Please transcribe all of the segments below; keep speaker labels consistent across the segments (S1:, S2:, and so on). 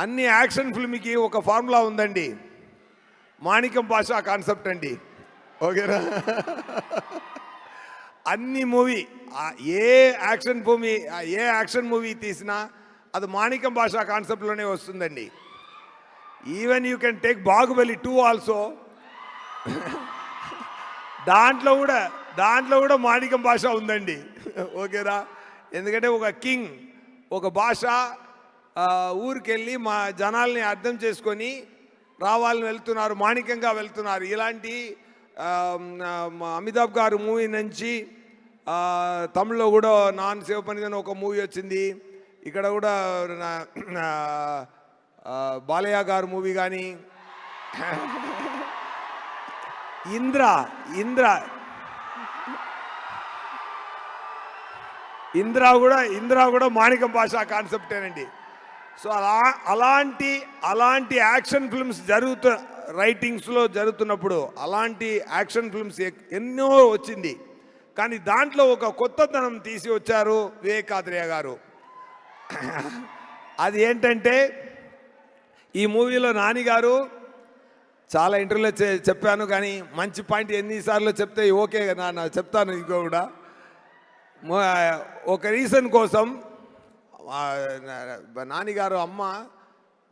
S1: అన్ని యాక్షన్ ఫిల్మ్కి ఒక ఫార్ములా ఉందండి. మాణిక్యం భాష కాన్సెప్ట్ అండి. ఓకేనా? అన్ని movie a action movie a action movie తీసినా అది మాణిక్యం భాష కాన్సెప్ట్లోనే వస్తుందండి. Even you can take Baahubali two also. దాంట్లో కూడా దాంట్లో కూడా మాణిక్యం భాష ఉందండి. ఓకేనా? ఎందుకంటే ఒక కింగ్ ఒక భాష ఊరికెళ్ళి మా జనాల్ని అర్థం చేసుకొని రావాలని వెళ్తున్నారు మాణికంగా వెళ్తున్నారు. ఇలాంటి అమితాబ్ గారు మూవీ నుంచి తమిళ్ళో కూడా నాన్ సేవ ఒక మూవీ వచ్చింది. ఇక్కడ కూడా నా- బాలయ్య గారు మూవీ కానీ. ఇంద్ర ఇంద్ర. ఇంద్ర కూడా ఇంద్ర కూడా మాణికం భాష కాన్సెప్టేనండి. సో అలా అలాంటి అలాంటి యాక్షన్ ఫిల్మ్స్ జరుగుతు రైటింగ్స్లో జరుగుతున్నప్పుడు అలాంటి యాక్షన్ ఫిల్మ్స్ ఎన్నో వచ్చింది. కానీ దాంట్లో ఒక కొత్తతనం తీసి వచ్చారు వివేకాద్రియ గారు. అది ఏంటంటే ఈ మూవీలో నానిగారు చాలా ఇంటర్వ్యూలో చె- చెప్పాను కానీ మంచి పాయింట్ ఎన్నిసార్లు చెప్తే ఓకే నా చెప్తాను ఇంకో కూడా. ఒక రీజన్ కోసం నానిగారు అమ్మ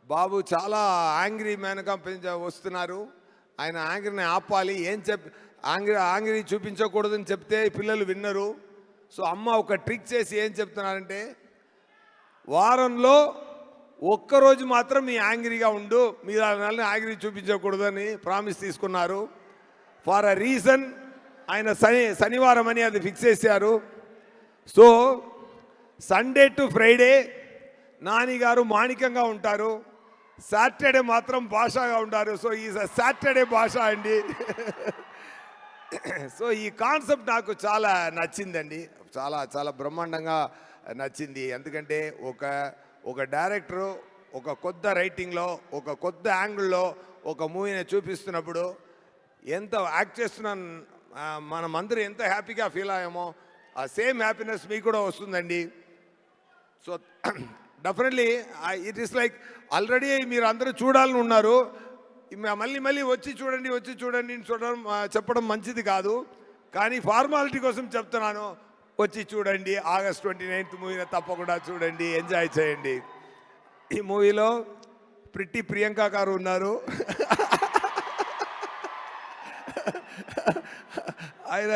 S1: బాబు చాలా యాంగ్రీ మేనకం పెంచ వస్తున్నారు. ఆయన యాంగ్రీని ఆపాలి ఏం చెప్ యాంగ్రీ యాంగ్రీ చూపించకూడదని చెప్తే పిల్లలు విన్నరు. సో అమ్మ ఒక ట్రిక్ చేసి ఏం చెప్తున్నారంటే వారంలో ఒక్కరోజు మాత్రం మీ యాంగ్రీగా ఉండు మీరు ఆ నెలని యాంగ్రీ చూపించకూడదని ప్రామిస్ తీసుకున్నారు. ఫర్ అ రీజన్ ఆయన శని శనివారం అని అది ఫిక్స్ చేశారు. సో సండే టు ఫ్రైడే నానిగారు మాణికంగా ఉంటారు. సాటర్డే మాత్రం భాషగా ఉంటారు సో ఈ సాటర్డే భాష అండి. సో ఈ కాన్సెప్ట్ నాకు చాలా నచ్చిందండి. చాలా చాలా బ్రహ్మాండంగా నచ్చింది. ఎందుకంటే ఒక ఒక డైరెక్టరు ఒక కొత్త రైటింగ్లో ఒక కొత్త యాంగిల్లో ఒక మూవీని చూపిస్తున్నప్పుడు ఎంత యాక్ట్ చేస్తున్న మనమందరూ ఎంత హ్యాపీగా ఫీల్ అయ్యామో ఆ సేమ్ హ్యాపీనెస్ మీకు కూడా వస్తుందండి. So definitely it is like already మీరు అందరూ చూడాలని ఉన్నారు. మళ్ళీ మళ్ళీ వచ్చి చూడండి వచ్చి చూడండి చూడడం చెప్పడం మంచిది కాదు. కానీ ఫార్మాలిటీ కోసం చెప్తున్నాను. వచ్చి చూడండి ఆగస్ట్ ట్వంటీ నైన్త్ మూవీని తప్పకుండా చూడండి ఎంజాయ్ చేయండి. ఈ మూవీలో ప్రిట్టి ప్రియాంక గారు ఉన్నారు. ఆయన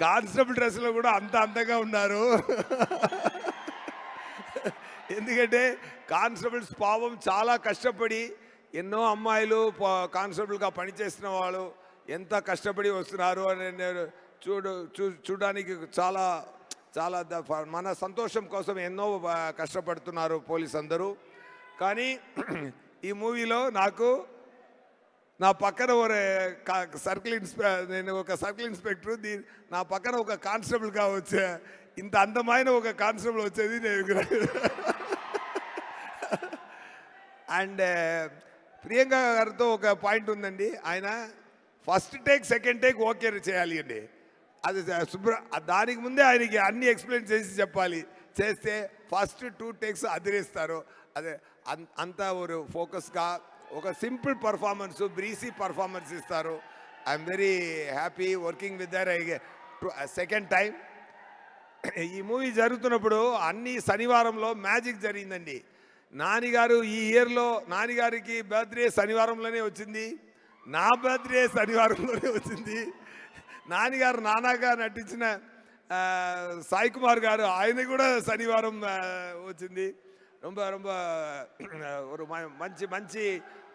S1: కానిస్టేబుల్ డ్రెస్లో కూడా అంత అందంగా ఉన్నారు. ఎందుకంటే కానిస్టేబుల్స్ పాపం చాలా కష్టపడి ఎన్నో అమ్మాయిలు ప- కానిస్టేబుల్గా పనిచేస్తున్న వాళ్ళు ఎంత కష్టపడి వస్తున్నారు అని నేను చూడు చూ చూడడానికి చాలా చాలా మన సంతోషం కోసం ఎన్నో కష్టపడుతున్నారు పోలీస్ అందరూ. కానీ ఈ మూవీలో నాకు నా పక్కన ఒక కా- సర్కిల్ ఇన్స్పె నేను ఒక సర్కిల్ ఇన్స్పెక్టర్ దీ నా పక్కన ఒక కానిస్టేబుల్గా వచ్చే ఇంత అందమైన ఒక కానిస్టేబుల్ వచ్చేది నేను. అండ్ ప్రియాంక గారితో ఒక పాయింట్ ఉందండి. ఆయన first take second take okay చేయాలి అండి. అది శుభ్ర దానికి ముందే ఆయనకి అన్ని ఎక్స్ప్లెయిన్ చేసి చెప్పాలి. చేస్తే ఫస్ట్ టూ టేక్స్ అదిరేస్తారు. అదే అన్- అంతా ఒక ఫోకస్గా ఒక సింపుల్ పర్ఫార్మెన్స్ బ్రీసీ పర్ఫార్మెన్స్ ఇస్తారు. I'm very happy working with their I second time ఈ మూవీ జరుగుతున్నప్పుడు అన్ని శనివారంలో మ్యాజిక్ జరిగిందండి. నానిగారు ఈ ఇయర్లో నానిగారికి బర్త్డే శనివారంలోనే వచ్చింది నా బర్త్డే శనివారంలోనే వచ్చింది నానిగారు నానాగా నటించిన ఆ, సాయి కుమార్ గారు ఆయన కూడా శనివారం ఆ, వచ్చింది ரொம்ப ரொம்ப ஒரு ம- మంచి మంచి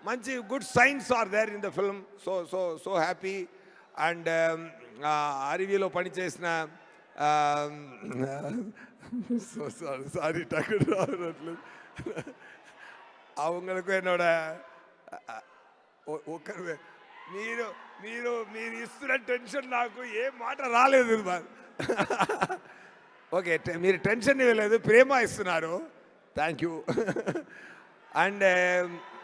S1: మంచి good scenes are there in the film so so so happy and అరివిలో పనిచేసిన సో సారీ సారీ டக்குனு வரல அவங்களுக்கு என்னோட ఒకరు మీరు మీరు మీరు ఇస్తున్న టెన్షన్ నాకు ఏ మాట రాలేదు ఓకే టె- మీరు టెన్షన్ ఇవ్వలేదు ప్రేమ ఇస్తున్నారు థ్యాంక్ యూ అండ్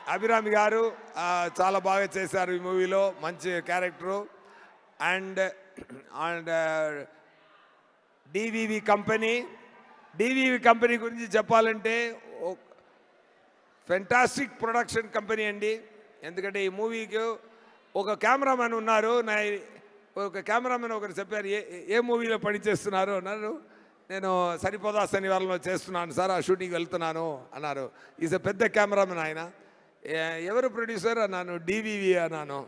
S1: అభిరామి గారు ఆ, చాలా బాగా చేశారు ఈ మూవీలో మంచి character and and DVV company DVV company గురించి చెప్పాలంటే ఫెంటాస్టిక్ ప్రొడక్షన్ కంపెనీ అండి. ఎందుకంటే ఈ మూవీకి ఒక కెమెరామెన్ ఉన్నారు. నా ఒక కెమెరామెన్ ఒకరు చెప్పారు ఏ ఏ మూవీలో పనిచేస్తున్నారు అన్నారు నేను సరిపోదా శనివారంలో చేస్తున్నాను సార్ ఆ షూటింగ్ వెళ్తున్నాను అన్నారు. ఈజ్ అ పెద్ద కెమెరామెన్ ఆయన. ఎవరు ప్రొడ్యూసర్ అన్నాను డివివి అన్నాను.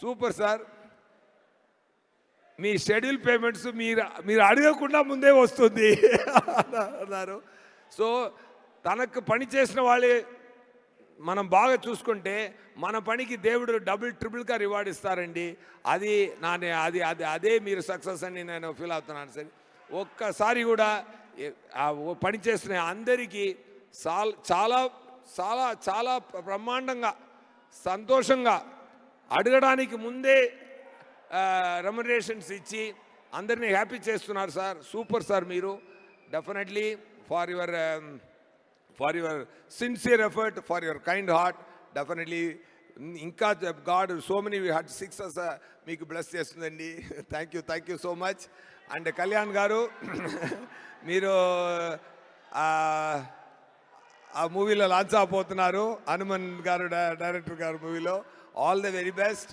S1: సూపర్ సార్ మీ షెడ్యూల్ పేమెంట్స్ మీరు మీరు అడగకుండా ముందే వస్తుంది. అన్నారు. సో తనకు పని చేసిన వాళ్ళే మనం బాగా చూసుకుంటే మన పనికి దేవుడు డబుల్ ట్రిపుల్గా రివార్డ్ ఇస్తారండి. అది నా అది అది అదే మీరు సక్సెస్ అని నేను ఫీల్ అవుతున్నాను సరే. ఒక్కసారి కూడా పని చేసిన అందరికీ చాలా చాలా చాలా చాలా బ్రహ్మాండంగా సంతోషంగా అడగడానికి ముందే రెమ్యునరేషన్స్ ఇచ్చి అందరినీ హ్యాపీ చేస్తున్నారు సార్. సూపర్ సార్ మీరు. Definitely for your for your sincere effort for your kind heart definitely ఇంకా God so many heart successes మీకు బ్లెస్ చేస్తుందండి. Thank you thank you so much and Kalyan garu మీరు ఆ, మూవీలో launch అవబోతున్నారు Hanuman గారు director గారు మూవీలో ఆల్ ద వెరీ బెస్ట్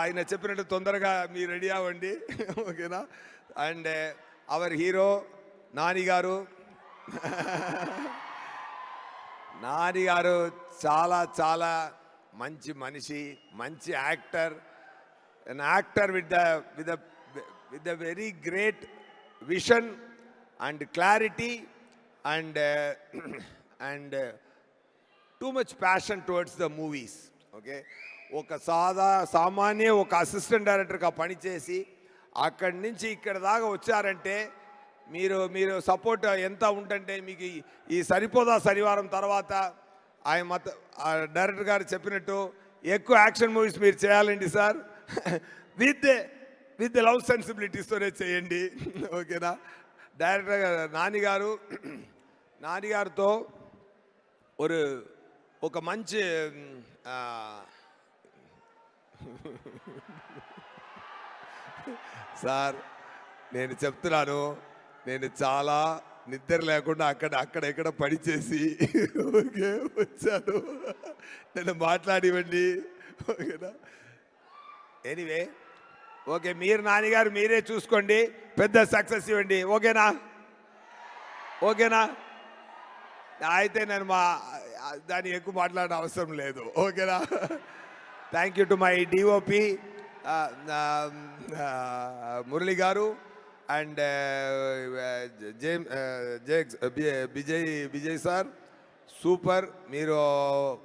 S1: ఆయన చెప్పినట్టు తొందరగా మీరు రెడీ అవ్వండి. ఓకేనా? అండ్ అవర్ హీరో నానిగారు నానిగారు చాలా చాలా మంచి మనిషి మంచి actor. An actor with the with with the very great vision and clarity and and too much passion towards the movies okay? ఒక సాదా సామాన్య ఒక అసిస్టెంట్ డైరెక్టర్గా పనిచేసి అక్కడి నుంచి ఇక్కడ దాకా వచ్చారంటే మీరు మీరు సపోర్ట్ ఎంత ఉంటుంటే మీకు ఈ- సరిపోదా శనివారం తర్వాత ఆయన మత డైరెక్టర్ గారు చెప్పినట్టు ఎక్కువ యాక్షన్ మూవీస్ మీరు చేయాలండి సార్. విత్ విత్ లవ్ సెన్సిబిలిటీస్తోనే చేయండి. ఓకేనా? డైరెక్టర్ గారు నాని గారు ఒక మంచి సార్ నేను చెప్తున్నాను నేను చాలా నిద్ర లేకుండా అక్కడ అక్కడ ఇక్కడ పనిచేసి ఓకే వచ్చాను. నేను మాట్లాడివ్వండి. ఓకేనా? ఎనీవే ఓకే మీరు నాన్నగారు మీరే చూసుకోండి. పెద్ద సక్సెస్ ఇవ్వండి. ఓకేనా? ఓకేనా? అయితే నేను మా దాన్ని ఎక్కువ మాట్లాడిన అవసరం లేదు. ఓకేనా? Thank you to my DOP Murali garu and జేమ్ Vijay Vijay sir. Super. మీరు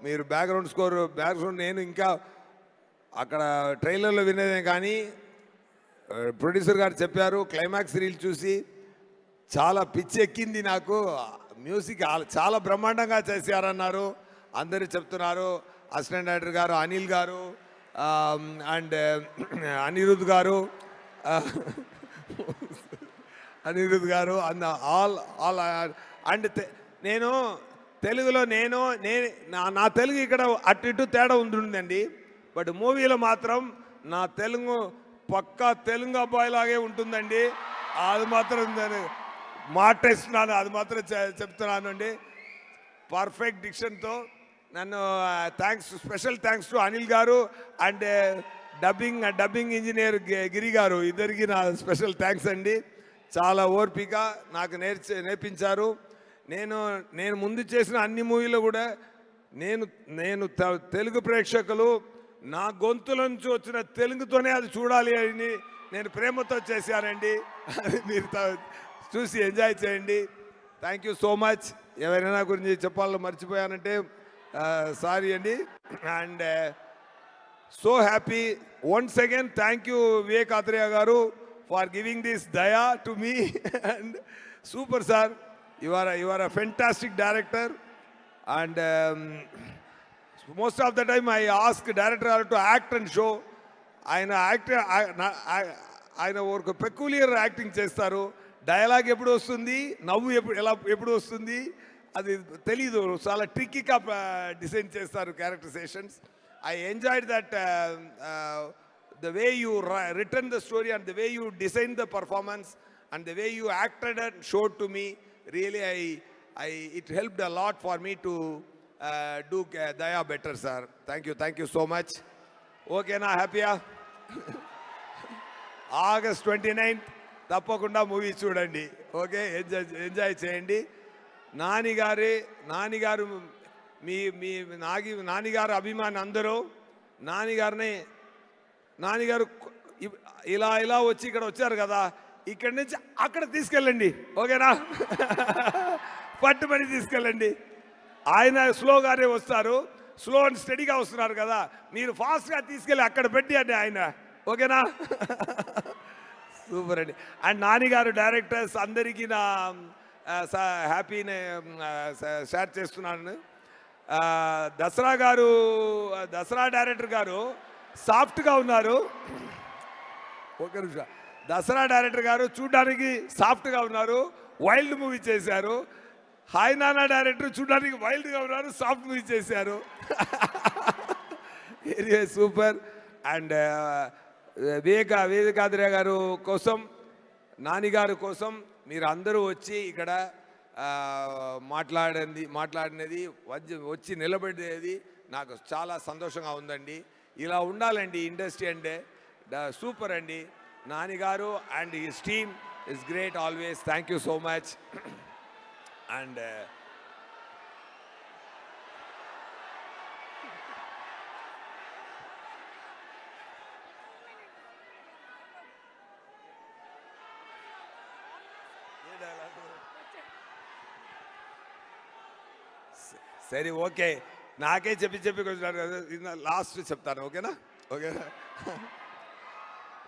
S1: మీరు బ్యాక్గ్రౌండ్ స్కోర్ బ్యాక్గ్రౌండ్ నేను ఇంకా అక్కడ ట్రైలర్లో వినేదే కానీ ప్రొడ్యూసర్ గారు చెప్పారు క్లైమాక్స్ రీల్ చూసి చాలా పిచ్చి ఎక్కింది నాకు. మ్యూజిక్ చాలా బ్రహ్మాండంగా చేశారన్నారు. అందరూ చెప్తున్నారు. అసిస్టెంట్ డైరెక్టర్ గారు అనిల్ గారు అండ్ అనిరుద్ గారు అనిరుద్ గారు అన్న ఆల్ ఆల్ అండ్ నేను తెలుగులో నేను నేను నా నా తెలుగు ఇక్కడ అటు ఇటు తేడా ఉంటుందండి. బట్ మూవీలో మాత్రం నా తెలుగు పక్కా తెలుగు అబ్బాయిలాగే ఉంటుందండి. అది మాత్రం నేను మాటేస్తున్నాను అది మాత్రం చెప్తున్నాను అండి పర్ఫెక్ట్ డిక్షన్తో నన్ను thanks special thanks to Anil garu and dubbing dubbing engineer Giri garu. ఇద్దరికి నా స్పెషల్ థ్యాంక్స్ అండి. చాలా ఓర్పిక నాకు నేర్చి నేర్పించారు. నేను నేను ముందు చేసిన అన్ని మూవీలో కూడా నేను నేను తెలుగు ప్రేక్షకులు నా గొంతుల నుంచి వచ్చిన తెలుగుతోనే అది చూడాలి అని నేను ప్రేమతో చేశానండి. మీరు చూసి ఎంజాయ్ చేయండి. థ్యాంక్ యూ సో మచ్ ఎవరైనా గురించి చెప్పాలో మర్చిపోయానంటే సారీ అండి. And so happy once again thank you Vivek Athreya garu for giving this Daya to me and super sir you are a fantastic director and most of the time I ask director to act and show ఆయన act ఆయన ఒక peculiar acting చేస్తారు. Dialogue ఎప్పుడు వస్తుంది? నవ్వు ఎప్పుడు ఎలా ఎప్పుడు వస్తుంది? అది తెలీదు. చాలా ట్రిక్కీగా డిజైన్ చేస్తారు characterizations I enjoyed that the way you return the story and the way you design the performance and the way you acted and showed to me really I I it helped a lot for me to do Daya better sir thank you thank you so much ఓకేనా హ్యాపీయా August twenty ninth తప్పకుండా movie చూడండి. Okay? Enjoy enjoy చేయండి. నానిగారి నానిగారు మీ మీ నాగి నానిగారు అభిమాని అందరూ నానిగారిని నానిగారు ఇలా ఇలా వచ్చి ఇక్కడ వచ్చారు కదా ఇక్కడి నుంచి అక్కడ తీసుకెళ్ళండి. ఓకేనా? పట్టుబడి తీసుకెళ్ళండి. ఆయన స్లోగానే వస్తారు. స్లో అండ్ స్టడీగా వస్తున్నారు కదా మీరు ఫాస్ట్గా తీసుకెళ్ళి అక్కడ పెట్టి అండి ఆయన. ఓకేనా? సూపర్ అండి. అండ్ నానిగారు డైరెక్టర్స్ అందరికీ నా హ్యాపీని షేర్ చేస్తున్నాను. దసరా గారు దసరా డైరెక్టర్ గారు సాఫ్ట్గా ఉన్నారు. ఒక నిమిషం. దసరా డైరెక్టర్ గారు చూడడానికి సాఫ్ట్గా ఉన్నారు. వైల్డ్ మూవీ చేశారు. హాయ్ నానా డైరెక్టర్ చూడడానికి వైల్డ్గా ఉన్నారు సాఫ్ట్ మూవీ చేశారు. Area super. అండ్ వివేక వివేకాద్ర గారు కోసం నానిగారు కోసం మీరు అందరూ వచ్చి ఇక్కడ మాట్లాడింది మాట్లాడినది వచ్చి- వచ్చి నిలబడేది నాకు చాలా సంతోషంగా ఉందండి. ఇలా ఉండాలండి ఇండస్ట్రీ అంటే సూపర్ అండి. నానిగారు అండ్ ఈ team is great always. Thank you so much. And సరే ఓకే. నాకే చెప్పి చెప్పి కొంచెం లాస్ట్ చెప్తాను ఓకేనా? ఓకేనా?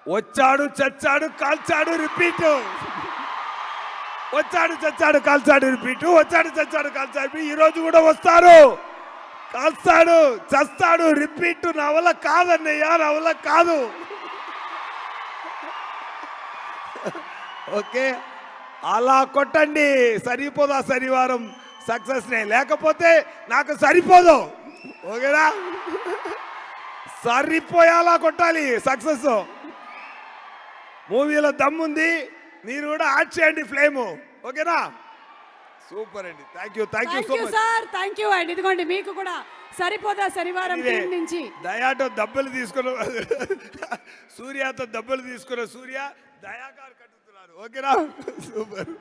S1: వచ్చాడు చచ్చాడు కాల్చాడు రిపీట్ వచ్చాడు చచ్చాడు కాల్చాడు రిపీట్ వచ్చాడు చచ్చాడు కాల్చాడు ఈరోజు ఈ రోజు కూడా వస్తారు. కాల్స్తాడు చస్తాడు రిపీట్ నా వల్ల కాదన్నయ్యా నా వల్ల కాదు. ఓకే. అలా కొట్టండి. సరిపోదా శనివారం? సక్సెస్నే లేకపోతే నాకు సరిపోదు. ఓకేనా? సరిపోయేలా కొట్టాలి సక్సెస్. మూవీలో దమ్ముంది. మీరు కూడా యాడ్ చేయండి ఫ్లేమ్. ఓకేనా? సూపర్ అండి. Thank you
S2: thank
S1: you
S2: so
S1: much.
S2: Sir thank you అండి. ఇదిగోండి మీకు కూడా సరిపోదా శనివారం నుంచి?
S1: దయాతో దెబ్బలు తీసుకున్న సూర్యతో దెబ్బలు తీసుకున్న సూర్య దయాగారు కట్టుతున్నారు ఓకేనా? సూపర్.